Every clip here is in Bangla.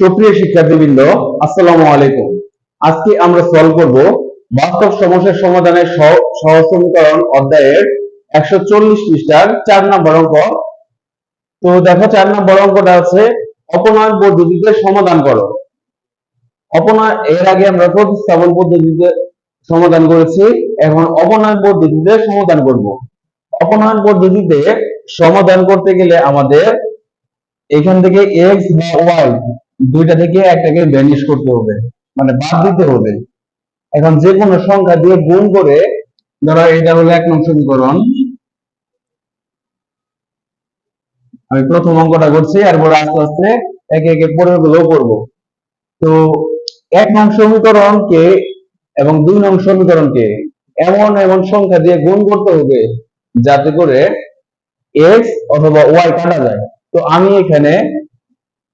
সুপ্রিয় শিক্ষার্থীবৃন্দ, আসসালামু আলাইকুম। আজকে আমরা সলভ করব বাস্তব সমস্যার সমাধানের সহ- সহজ সমীকরণ অধ্যায়ের একশো চল্লিশ পৃষ্ঠার চার নম্বর অঙ্ক। তো দেখো, চার নম্বর অঙ্কটা আছে অপনয়ন পদ্ধতিতে সমাধান করো। অপনয়ন এর আগে আমরা প্রতিস্থাপন পদ্ধতিতে সমাধান করেছি, এখন অপনয়ন পদ্ধতিতে সমাধান করব। অপনয়ন পদ্ধতিতে সমাধান করতে গেলে আমাদের এখান থেকে এক্স বা ওয়াই দুইটা থেকে একটাকে ভ্যানিশ করতে হবে মানে বাদ দিতে হবে। এখন যে কোনো সংখ্যা দিয়ে গুণ করে ধরো এটা হলো এক নং সমীকরণ। আমি প্রথম অঙ্কটা করছি এরপর আস্তে আস্তে একে একে পরেরগুলো করব। তো এক নং সমীকরণকে এবং দুই নং সমীকরণকে এমন এমন সংখ্যা দিয়ে গুণ করতে হবে যাতে করে এক্স অথবা ওয়াই কাটা যায়। তো আমি এখানে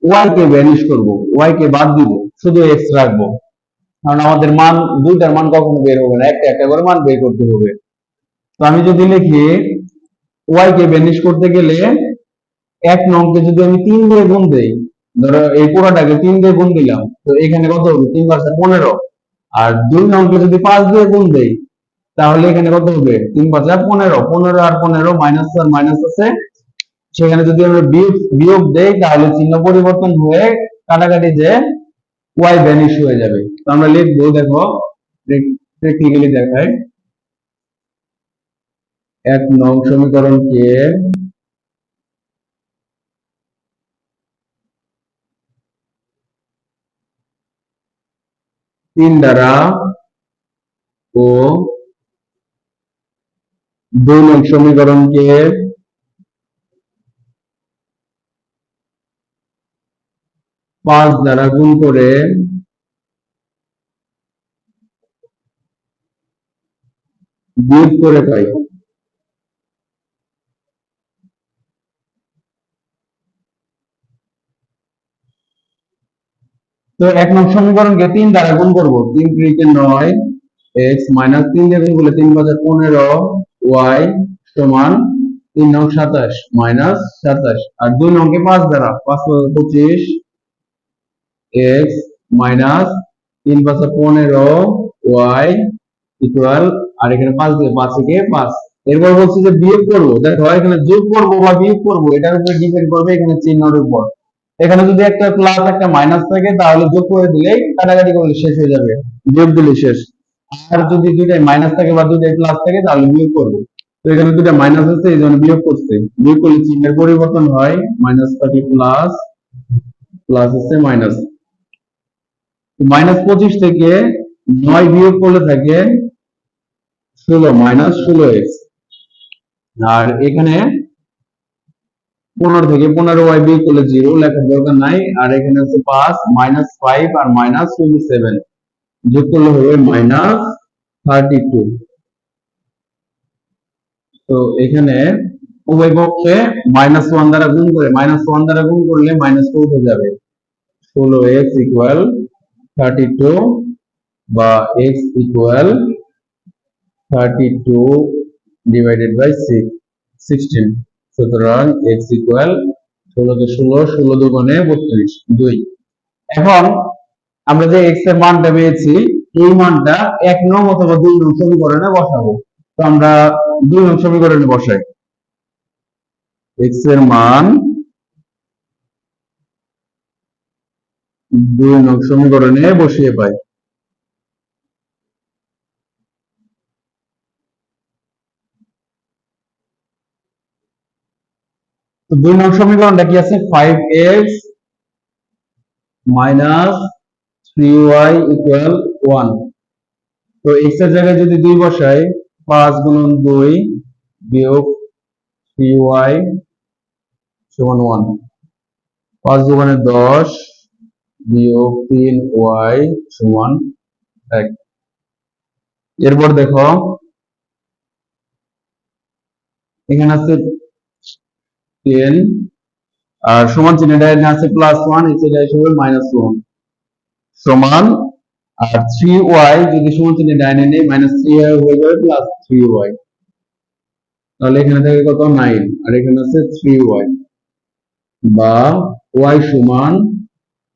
ওয়াই কে ভ্যানিশ করব ওয়াই কে বাদ দিব, শুধু এক্স রাখব। কারণ আমাদের মান, দুইটার মান কখনো বের হবে না, একটা একটা করে মান বের করতে হবে। তো আমি যদি লিখি ওয়াই কে ভ্যানিশ করতে গেলে এক নংকে যদি আমি তিন দিয়ে গুণ দেই, ধরো এই পুরোটাকে তিন দিয়ে গুণ দিলাম, তো এখানে কত হবে? তিন পাঁচটা পনেরো। আর দুই নংকে যদি পাঁচ দিয়ে গুণ দেই, তাহলে এখানে কত হবে? তিন পাঁচা পনেরো পনেরো আর পনেরো মাইনাস আর মাইনাস আছে সেখানে যদি আমরা বিয়োগ বিয়োগ দেই, তাহলে চিহ্ন পরিবর্তন হয়ে কাটাকাটি যে ওয়াই ভ্যানিশ হয়ে যাবে। তো আমরা লিখব, দেখো প্র্যাকটিক্যালি দেখাই। এক নং সমীকরণকে তিন দ্বারা ও দুই নং সমীকরণকে পাঁচ দ্বারা গুণ করে বিয়োগ করে পাই। তো এক নং সমীকরণকে তিন দ্বারা গুণ করব। তিন ত্রিকে নয়, এক্স মাইনাস তিন দিয়ে গুণ করলে তিন বাজার পনেরো, ওয়াই সমান তিন নং সাতাশ, মাইনাস সাতাশ। আর দুই নংকে পাঁচ দ্বারা, পাঁচ পঁচিশ এক্স মাইনাস তিন পাঁচে পনেরো ওয়াই ইকুয়াল আর এখানে পাঁচ দিয়ে পাঁচ থেকে পাঁচ। এরপর বলছি যে বিয়োগ করব, দেখো এখানে যোগ করব বা বিয়োগ করব, এটার উপরে ডিপেন্ড করবে এখানে চিহ্নের উপর। এখানে যদি একটা প্লাস একটা মাইনাস থাকে, তাহলে যোগ করে দিলেই কাটাকাটি করলে শেষ হয়ে যাবে। বিয়োগ দিলে শেষ। আর যদি দুইটাই মাইনাস থাকে বা দুইটাই প্লাস থাকে, তাহলে বিয়োগ করব। তো এখানে দুইটা মাইনাস আছে, এই জন্য বিয়োগ করছে। বিয়োগ করলে চিহ্নের পরিবর্তন হয় মাইনাস থাকে প্লাস প্লাস আছে মাইনাস মাইনাস পঁচিশ থেকে নয় বিয়োগ করলে থাকে ষোলো, মাইনাস ষোলো এক্স। আর এখানে পনেরো থেকে পনেরো ওয়াই বিয়োগ করলে জিরো, লেখার দরকার নাই। আর এখানে হচ্ছে পাঁচ, মাইনাস ফাইভ আর মাইনাস টোয়েন্টি সেভেন। যোগ করলে হবে মাইনাস থার্টি টু। তো এখানে উভয় পক্ষে মাইনাস ওয়ান দ্বারা গুণ করে, মাইনাস ওয়ান দ্বারা গুণ করলে মাইনাস টু হয়ে যাবে। ষোলো এক্স ইকুয়াল থার্টি টু বা x equal thirty two divided by sixteen সুতরাং এক্স ইকুয়াল ষোলোকে ষোলো ষোলো দোকানে বত্রিশ, দুই। এখন আমরা যে এক্সের মানটা পেয়েছি, এই মানটা এক নং অথবা দুই নং সমীকরণে বসাবো। তো আমরা দুই নং সমীকরণে বসাই। এক্সের মান দুই নং সমীকরণে বসিয়ে পাই। দুই নং সমীকরণটা কি আছে? Five x minus three y equal one তো এক্সের জায়গায় যদি দুই বসাই, পাঁচ গুণন দুই বিয়োগ থ্রি ওয়াই সমান ওয়ান পাঁচ দোকানে দশ বিয়োগ তিন ওয়াই সমান এক। এরপর দেখো, এখানে আছে টেন আর সমান চিহ্ন ডাইরেক্ট আছে প্লাস ওয়ান সাইডে আসবে মাইনাস ওয়ান সমান, আর থ্রি ওয়াই যদি সমান চিহ্ন ডাইনে নেই মাইনাস থ্রি ওয়াই হয়ে যাবে প্লাস থ্রি ওয়াই তাহলে এখানে থাকে কত? নাইন আর এখানে আছে থ্রি ওয়াই বা ওয়াই সমান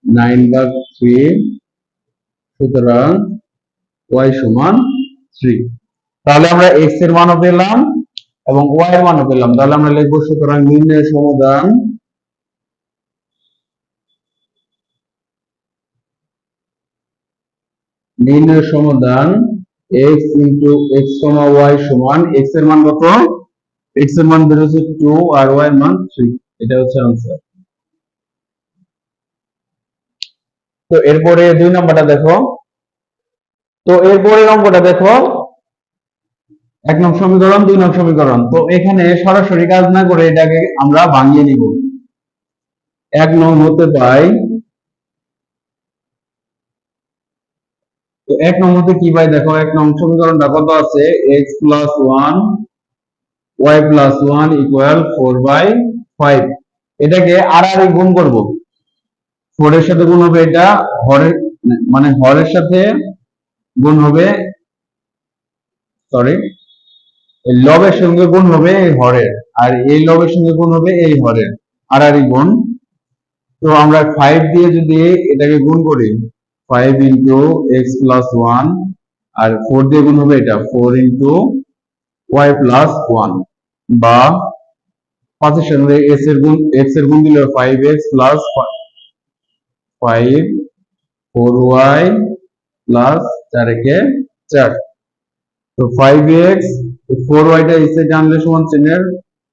নাইন ভাগ থ্রি সুতরাং ওয়াই সমান থ্রি। তাহলে আমরা এক্সের মানও পেলাম এবং ওয়াই এর মানও পেলাম। তাহলে আমরা লিখব সুতরাং নির্ণয়ের সমাধান নির্ণয় সমাধান x into x comma y সমান x এর মান কত? x এর মান বের হচ্ছে টু আর y এর মান থ্রি এটা হচ্ছে আনসার তো এরপরে দুই নম্বরটা দেখো। তো এরপরের অঙ্কটা দেখো। এক নং সমীকরণ, দুই নং সমীকরণ। তো এখানে সরাসরি কাজ না করে এটাকে আমরা ভাঙিয়ে নিব। এক নং হতে পাই। তো এক নং হতে কি পাই? দেখো, এক নং সমীকরণটা কত আছে? X plus one y plus one equal four by five এটাকে আর আর গুণ করব। ফোর এর সাথে গুণ হবে এটা, হরের মানে হরের সাথে গুণ হবে সরি লবের সঙ্গে গুণ হবে এই হরের, আর এই লবের সঙ্গে গুণ হবে এই হরের, আর আর গুণ। তো আমরা ফাইভ দিয়ে যদি এটাকে গুণ করি five into x plus one আর ফোর দিয়ে গুণ হবে এটা four into y plus one বা পাঁচের সঙ্গে এক্সের গুণ এক্সের গুণ দিলে five x plus five four y plus চার একে চার। তো ফাইভ এক্স ফোর ওয়াইটা এসে জানলে সমান চিহ্নের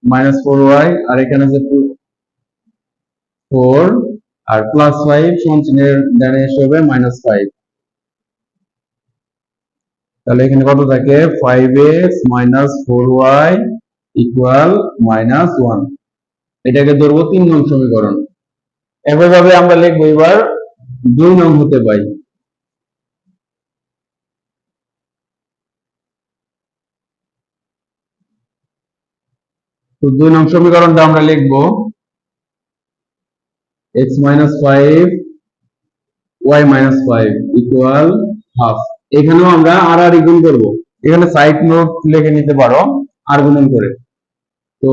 মাইনাস ফোর ওয়াই আর এখানে আছে ফোর আর প্লাস ফাইভ সমান চিহ্নের ডানে এসে হবে মাইনাস ফাইভ তাহলে এখানে কত থাকে? Five x minus four y equal minus one এটাকে ধরবো তিন নং সমীকরণ। একইভাবে আমরা লিখব এবার দুই নং হতে পাই। তো দুই নং সমীকরণটা আমরা লিখব x minus five y minus five equal half এখানেও আমরা আর আর গুণ করব। এখানে সাইড নোট লিখে নিতে পারো, আর গুণন করে। তো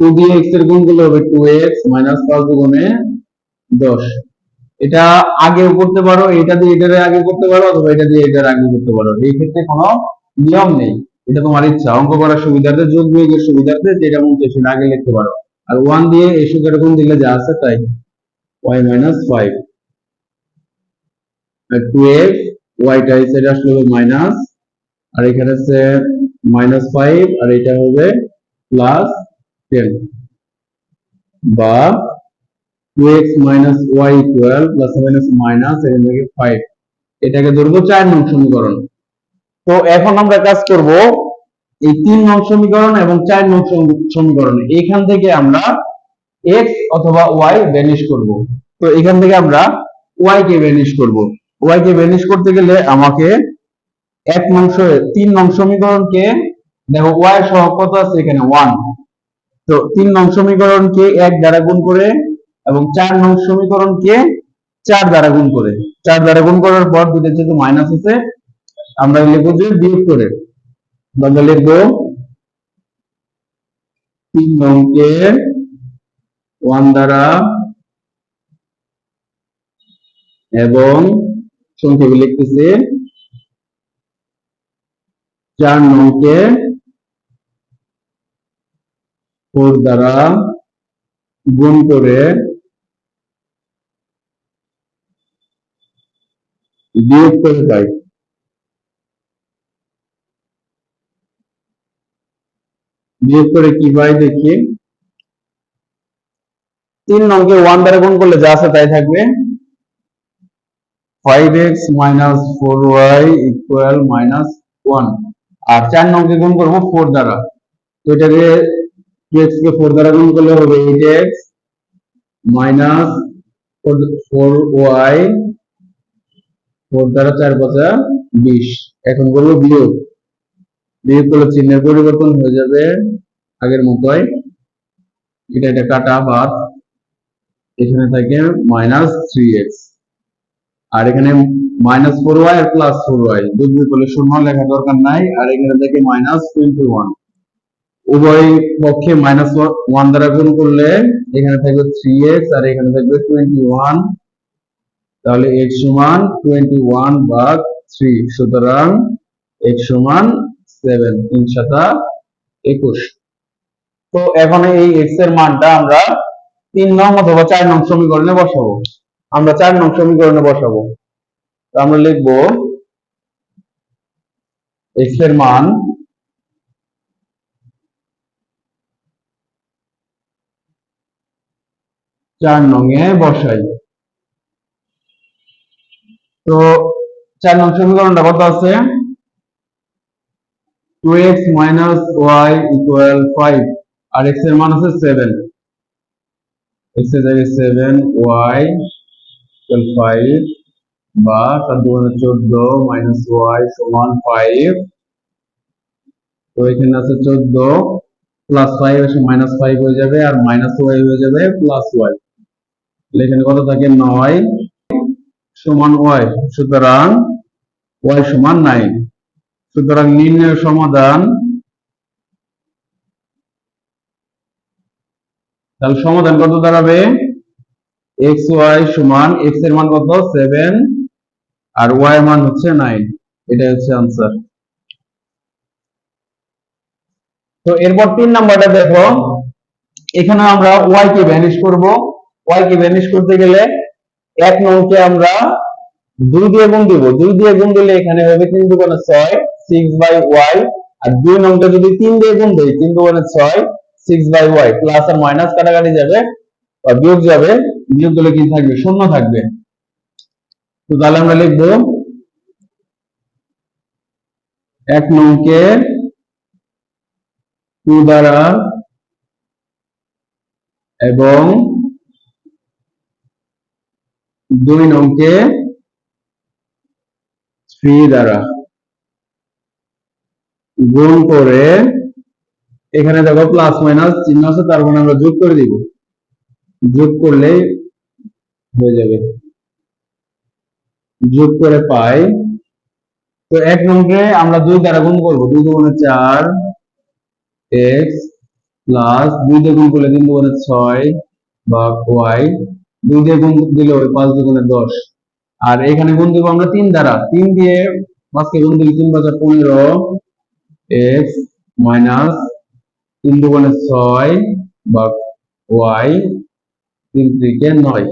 টু দিয়ে এক্সের গুণ করলে হবে টু এক্স মাইনাস পাঁচ দুগুণে দশ। এটা আগেও করতে পারো, এটা দিয়ে এটার আগে করতে পারো, অথবা এটা দিয়ে এটার আগে করতে পারো। এই ক্ষেত্রে কোনো নিয়ম নেই। এটা তোমার ইচ্ছা। অঙ্ক করার সুবিধার্থে, যোগ বিয়োগের সুবিধার্থে যেটা মন চায় সেটা আগে লিখতে পারো। আর ওয়ান দিয়ে এই সংখ্যাটা গুণ দিলে যা আছে তাই। Y minus five two x ওয়াইটা এই সাইডে আসলে হবে মাইনাস আর এখানে আছে মাইনাস ফাইভ আর এটা হবে প্লাস টেন বা two x minus y equal plus minus minus এটাকে ধরবো চার নং সমীকরণ। তো এখন আমরা কাজ করব এই তিন নং সমীকরণ এবং চার নং সম- সমীকরণ। এখান থেকে আমরা এক্স অথবা ওয়াই ভ্যানিশ করব। তো এখান থেকে আমরা ওয়াই কে ভ্যানিশ করব। ওয়াই কে ভ্যানিশ করতে গেলে আমাকে এক নং তিন নং সমীকরণকে, দেখো ওয়াই সহ কত আছে এখানে? ওয়ান তো তিন নং সমীকরণকে এক দ্বারা গুণ করে এবং চার নং সমীকরণকে চার দ্বারা গুণ করে। চার দ্বারা গুণ করার পর দুটো যেহেতু মাইনাস আছে, আমরা লিখব যে বিয়োগ করে। আমরা লিখব, তিন নংকে ওয়ান দ্বারা এবং সংখ্যাকে লিখতেছি, চার নংকে ফোর দ্বারা গুণ করে বিয়োগ করে পাই। বিয়োগ করে কি পাই দেখি? তিন নংকে ওয়ান দ্বারা গুণ করলে যা আছে তাই থাকবে। Five x minus four y equal minus one আর চার নংকে গুণ করব ফোর দ্বারা। তো এটাকে টু কে ফোর দ্বারা গুণ করলে হবে eight x minus four y four দ্বারা চার পাঁচা বিশ। এখন বিয়োগ। বিয়োগ করলে চিহ্নের পরিবর্তন হয়ে যাবে আগের মতোই। এটা এটা কাটা বাদ। এখানে থাকে মাইনাস থ্রি এক্স আর এখানে মাইনাস ফোর ওয়াই আর প্লাস ফোর ওয়াই যোগ করলে শূন্য লেখা দরকার নাই। আর এখানে থাকে মাইনাস টোয়েন্টি ওয়ান উভয় পক্ষে মাইনাস ওয়ান দ্বারা গুণ করলে এখানে থাকবে থ্রি এক্স আর এখানে থাকবে টোয়েন্টি ওয়ান তাহলে সমান টোয়েন্টি ওয়ান ভাগ থ্রি সুতরাং সমান সেভেন তিন সাতা একুশ। তো এখন এই এক্সের মানটা আমরা তিন নং অথবা চার নং সমীকরণে বসাবো। আমরা চার নং সমীকরণে বসাবো। আমরা লিখব এক্সের মান চার নং এ বসাই। তো চার নং সমীকরণটা কত আছে? Two x minus y equal five আর এক্সের মান আছে সেভেন এক্সের জায়গায় সেভেন ওয়াই ইকুয়াল ফাইভ বা তার দুগুণে চোদ্দ মাইনাস ওয়াই সমান ফাইভ তো এখানে আছে চোদ্দ প্লাস ফাইভ এসে মাইনাস ফাইভ হয়ে যাবে আর মাইনাস ওয়াই হয়ে যাবে প্লাস ওয়াই এখানে কত থাকে? নয় সমান ওয়াই, সুতরাং ওয়াই সমান নাইন। সুতরাং নির্ণয় সমাধান তাহলে সমাধান কত দাঁড়াবে? এক্স ওয়াই সমান, এক্সের মান কত? সেভেন। আর ওয়াই মান হচ্ছে নাইন। এটাই হচ্ছে আনসার। তো এরপর তিন নাম্বারটা দেখো। এখানে আমরা ওয়াই কে ভ্যানিশ করব। ওয়াই কে ভ্যানিশ করতে গেলে এক নংকে আমরা দুই দিয়ে গুণ দিব। দুই দিয়ে গুণ দিলে এখানে হবে তিন দুগুণে ছয় সিক্স বাই ওয়াই আর দুই নংটা যদি তিন দিয়ে গুণ দিই, তিন দুগুণে ছয় সিক্স বাই ওয়াই প্লাস আর মাইনাস কাটাকাটি যাবে, বা বিয়োগ যাবে, বিয়োগ দিলে কি থাকবে? শূন্য থাকবে। তো তাহলে আমরা লিখব এক নংকে টু দ্বারা এবং দুই নংকে থ্রি দ্বারা গুণ করে এখানে দেখো প্লাস মাইনাস চিহ্ন আছে, তার মানে আমরা যোগ করে দিব। যোগ করলেই হয়ে যাবে। যোগ করে পাই। তো এক নম্বরে আমরা দুই দ্বারা গুণ করব, দুই দুগুণে চার এক্স প্লাস দুই দিয়ে গুণ করলে তিন দুগুণে ছয় বা ওয়াই দুই দিয়ে গুণ দিলে ওই পাঁচ দুগুণে দশ। আর এখানে গুণ দিব আমরা তিন দ্বারা। তিন দিয়ে পাঁচকে গুণ দিলে তিন বাজার পনেরো। এক্স মাইনাস তিন দুগুণে ছয় বা ওয়াই তিন থেকে নয়।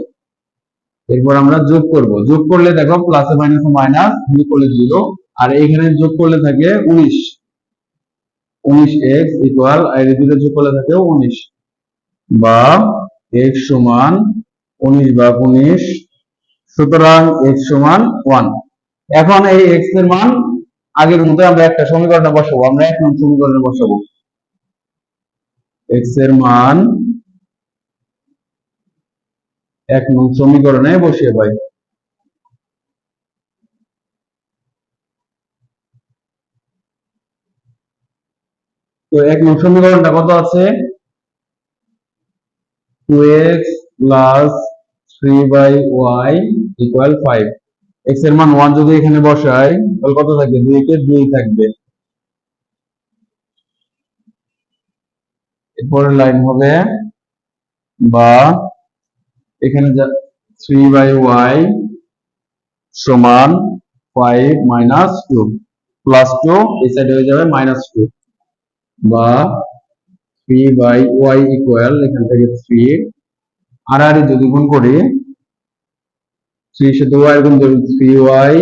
এরপর আমরা যোগ করব। যোগ করলে দেখো প্লাসে মাইনাসে মাইনাস বিয়োগ করলে জিরো আর এখানে যোগ করলে থাকে উনিশ। উনিশ এক্স ইকুয়াল আর দুটো যোগ করলে থাকে উনিশ। বা এক্স সমান উনিশ বা উনিশ। সুতরাং এক্স সমান ওয়ান এখন এই এক্সের মান আগের মতো আমরা একটা সমীকরণে বসাবো। আমরা এক নং সমীকরণে বসাবো। এক্সের মান এক নং সমীকরণে বসিয়ে পাই। তো এক নং সমীকরণটা কত আছে? Two x plus three by y equal five এক্সের মান ওয়ান যদি এখানে বসাই, তাহলে কত থাকবে? দুই কে দুই থাকবে। এরপরের লাইন হবে বা এখানে থ্রি বাই ওয়াই সমান five minus two plus two এই সাইডে হয়ে যাবে মাইনাস টু বা থ্রি বাই ওয়াই ইকুয়াল এখান থেকে থ্রি আর আর যদি গুণ করি থ্রি সাথে ওয়াই গুণ দেবেন থ্রি ওয়াই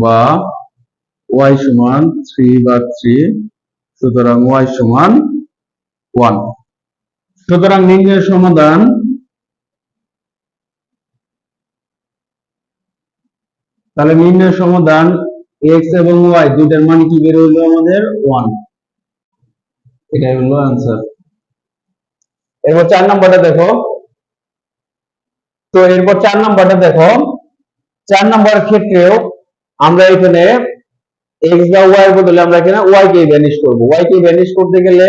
বা ওয়াই সুতরাং সুতরাং নির্ণয়ের সমাধান তাহলে নির্ণয়ের সমাধান এক্স এবং দুইটার মান কি বের হইল আমাদের? ওয়ান এটাই হলো আনসার এরপর চার নাম্বারটা দেখো। তো এরপর চার নাম্বারটা দেখো। চার নাম্বার ক্ষেত্রেও আমরা এখানে এক্স বা ওয়াই এর বদলে আমরা এখানে ওয়াই কে ভ্যানিশ করব। ওয়াই কে ভ্যানিশ করতে গেলে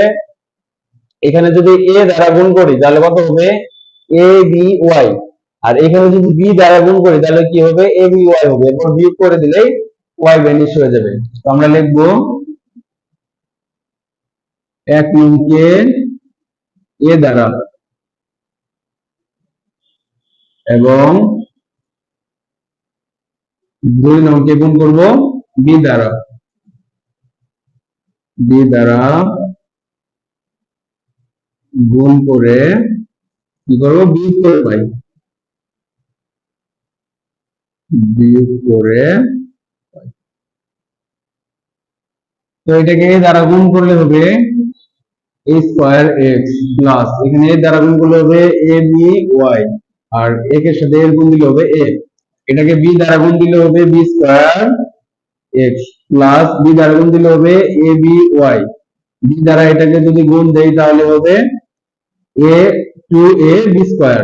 এখানে যদি এ দ্বারা গুণ করি, তাহলে কত হবে? এ বি ওয়াই আর এখানে যদি বি দ্বারা গুণ করি, তাহলে কি হবে? এ বি ওয়াই হবে। এরপর বিয়োগ করে দিলেই ওয়াই ভ্যানিশ হয়ে যাবে। তো আমরা লিখব এক নংকে এ দ্বারা। এবং দুই নংকে গুণ করব? বি দ্বারা। বি দ্বারা গুণ করে কি করব? বিয়োগ করে পাই। বিয়োগ করে তো এটাকে a দ্বারা গুণ করলে হবে a স্কয়ার এক্স প্লাস। এখানে a দ্বারা গুণ করলে হবে a বি ওয়াই। আর এক এর সাথে এর গুণ দিলে হবে a. এটাকে b দ্বারা গুণ দিলে হবে b square x plus b দ্বারা গুণ দিলে হবে a বি ওয়াই b দ্বারা এটাকে যদি গুণ দেই তাহলে হবে a two a b square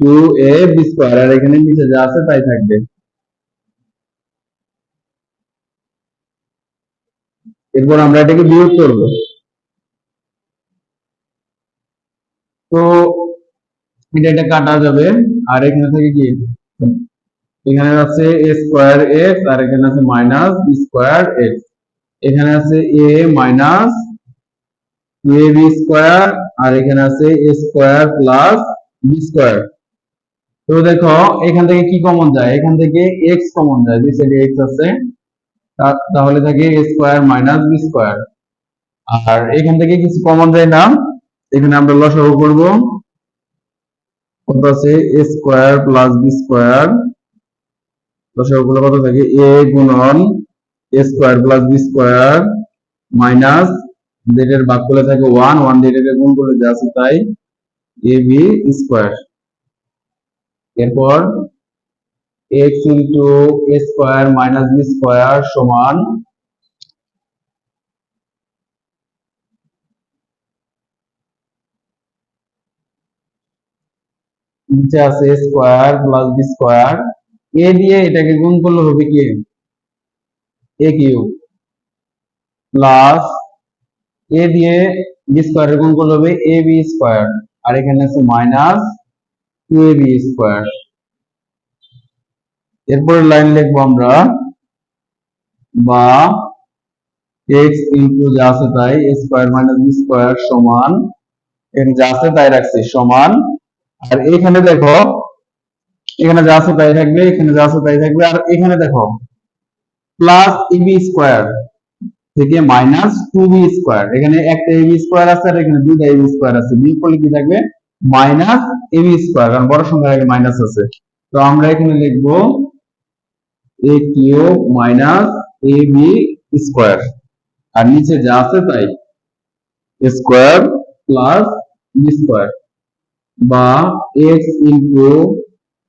two a b square আর এখানে নিচে যা আছে তাই থাকবে। এরপর আমরা এটাকে বিয়োগ করব। তো এটা এটা কাটা যাবে। আর এখানে থেকে কি? এখানে আছে a স্কয়ার এক্স আর এখানে আছে মাইনাস স্কয়ার এক্স এখানে আছে a minus two a b square আর এখানে আছে a square plus b square তো দেখো, এখান থেকে কি কমন যায়? এখান থেকে x কমন যায়। দুই সাইডে x আছে। তাহলে থাকে a square minus b square আর এখান থেকে কিছু কমন যায় না। এখানে আমরা লসাগু করব। কত আছে? A square plus b square লসাগু গুলো কত থাকে? A গুণন a square plus b square minus যেটার ভাগ করলে থাকে 1 1 দিয়ে এটাকে গুণ করলে যা আছে তাই a b স্কয়ার এরপর x into a square minus b square সমান নিচে আছে square plus b square. a দিয়ে এটাকে গুণ করলে হবে কি? a cube. প্লাস a দিয়ে বি স্কয়ারের গুণ করলে হবে a বি স্কয়ার। আর এখানে আছে minus two a b square. এরপরে লাইন লিখব আমরা। বা x ইন্টু যা আছে তাই স্কোয়ার মাইনাস বি স্কোয়ার সমান এখানে যা আছে তাই রাখছি, সমান আর এখানে দেখো, এখানে যা আছে তাই থাকবে, এখানে যা আছে তাই থাকবে। আর এখানে দেখো প্লাস এবি স্কোয়ার থেকে মাইনাস টু বি স্কয়ার এখানে একটা এবি স্কোয়ার আছে আর এখানে দুইটা এবি স্কয়ার আছে। বিয়োগ করলে কি থাকবে? মাইনাস এবি স্কয়ার কারণ বড় সংখ্যার আগে মাইনাস আছে। তো আমরা এখানে লিখব a cube minus a b square আর নিচে যা আছে তাই স্কোয়ার প্লাস বি স্কয়ার বা x into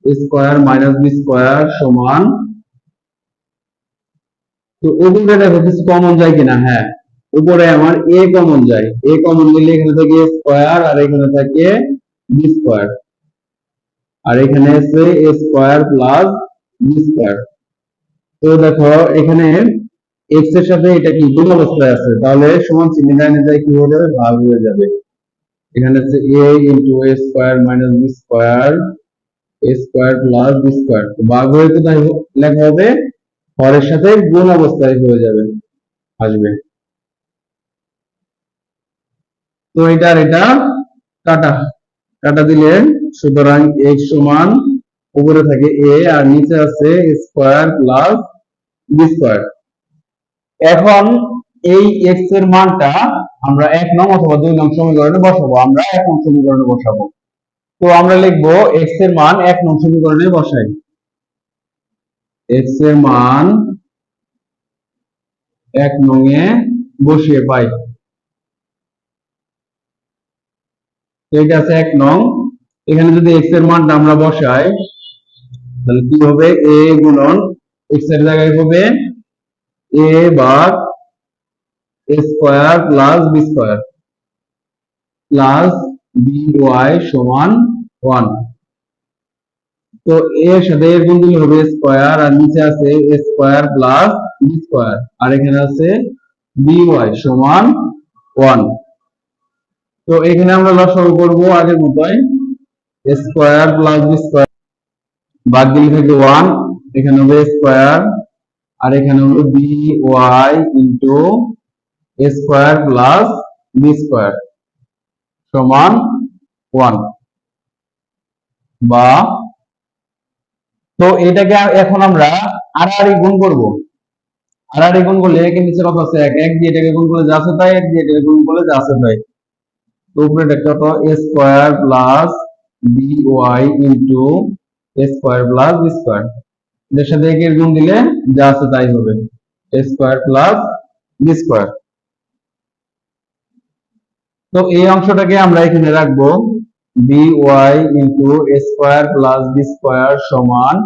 square minus b square সমান, তো দেখো কিছু কমন যায় কিনা? হ্যাঁ। উপরে আমার এ কমন যায়। এ কমন নিলে এখানে থাকে স্কয়ার আর এখানে থাকে বি স্কয়ার আর এখানে আছে স্কয়ার প্লাস বি স্কয়ার তো দেখো, এখানে এক্সের সাথে এটা কি গুণ অবস্থায় আছে। তাহলে সমান চিহ্ন যায় কি হয়ে যাবে? ভাগ হয়ে যাবে। এখানে আছে a into a square minus b square a square plus square ভাগ হয়ে তো তাই লেখা হবে, হরের সাথে গুণ অবস্থায় হয়ে যাবে, আসবে। তো এটা এটা, কাটা। কাটা দিলে সুতরাং x সমান উপরে থাকে a আর নিচে আছে স্কয়ার প্লাস বি স্কয়ার এখন এই x এর মানটা আমরা এক নং অথবা দুই নং সমীকরণে বসাবো। আমরা এক নং সমীকরণে বসাবো। তো আমরা লিখব x এর মান এক নং সমীকরণে বসাই। x এর মান এক নং এ বসিয়ে পাই। এটা আছে, এক নং। এখানে যদি x এর মানটা আমরা বসাই, তাহলে কি হবে? a গুণন x এর জায়গায় হবে a ভাগ square plus b square. Plus by সমান 1 তো এর সাথে এর গুণ দিলে হবে স্কয়ার, আর নিচে আছে স্কয়ার প্লাস b স্কয়ার, আর এখানে আছে by সমান 1 তো এখানে আমরা লসাগু করব আগের মতোই স্কয়ার প্লাস b স্কয়ার। বাদ দিলে থাকে 1 এখানে হবে স্কয়ার, আর এখানে হবে b y into square plus b square সমান ওয়ান বা, তো এটাকে আর- এখন আমরা আড়াআড়ি গুণ করব। আড়াআড়ি গুণ করলে একে নিচে কত আছে এক। এক দিয়ে এটাকে গুণ করলে যা আছে তাই, এক দিয়ে এটাকে গুণ করলে যা আছে তাই। তো উপরে এটা কত square plus b y into square plus b square এদের সাথে একের গুণ দিলে যা আছে তাই হবে। স্কোয়ার প্লাস বি স্কোয়ার তো এই অংশটাকে আমরা এখানে রাখব b y into a square plus b square সমান,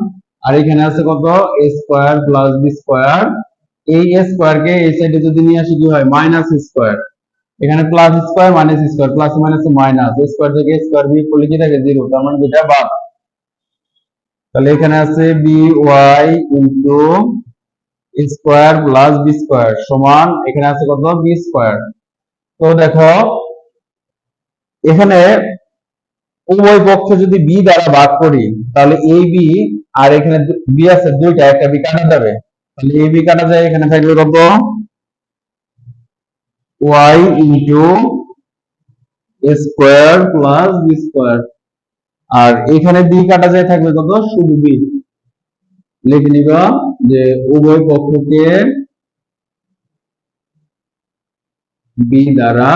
আর এখানে আছে কত? A square plus b square এই এ স্কোয়ার কে এই সাইডে যদি নিয়ে আসি, কি হয়? মাইনাস স্কোয়ার এখানে plus square minus square plus minus minus square থেকে স্কোয়ার বিয়োগ করলে কি থাকে জিরো তার মানে দুটা বাদ। তাহলে এখানে আছে b y into square plus b square সমান, এখানে আছে কত? বি স্কোয়ার তো দেখো এখানে উভয় পক্ষ যদি বি দ্বারা ভাগ করি, তাহলে এ বি আর এখানে বি আছে দুইটা, একটা বি কাটা যাবে। তাহলে এ বি কাটা যায়, এখানে থাকবে কত? Y into square plus b square আর এখানে বি কাটা যায়, থাকবে কত? শুধু বি লিখে নিবা যে উভয় পক্ষকে বি দ্বারা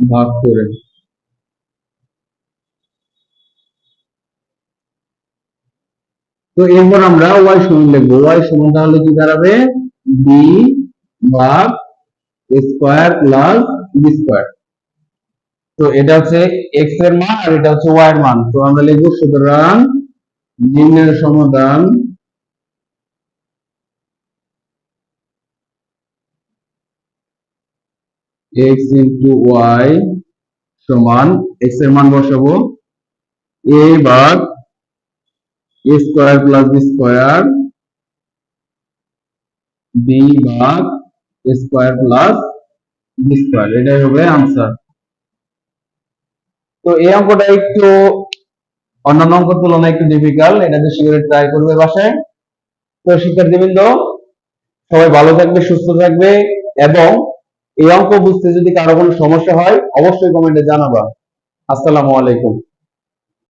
ভাগ করে। তো এরপর আমরা ওয়াই সমান লিখব। ওয়াই সমান তাহলে কি দাঁড়াবে? বি ভাগ স্কোয়ার প্লাস বি স্কোয়ার তো এটা হচ্ছে এক্সের মান আর এটা হচ্ছে ওয়াই এর মান। তো আমরা লিখব সুতরাং নিম্নের সমাধান এক্স ইন্টু ওয়াই সমান এক্সের মান বসাবো। এ ভাগ a square plus b square b ভাগ এ প্লাস বি স্কোয়ার এটাই হবে আনসার তো এই অঙ্কটা একটু অন্যান্য অঙ্কের তুলনায় একটু ডিফিকাল্ট এটা বেশি করে ট্রাই করবে বাসায় তো শিক্ষার্থীবৃন্দ, সবাই ভালো থাকবে, সুস্থ থাকবে, এবং এই অঙ্ক বুঝতে যদি কারও কোনো সমস্যা হয়, অবশ্যই কমেন্টে জানাবা। আসসালামু আলাইকুম।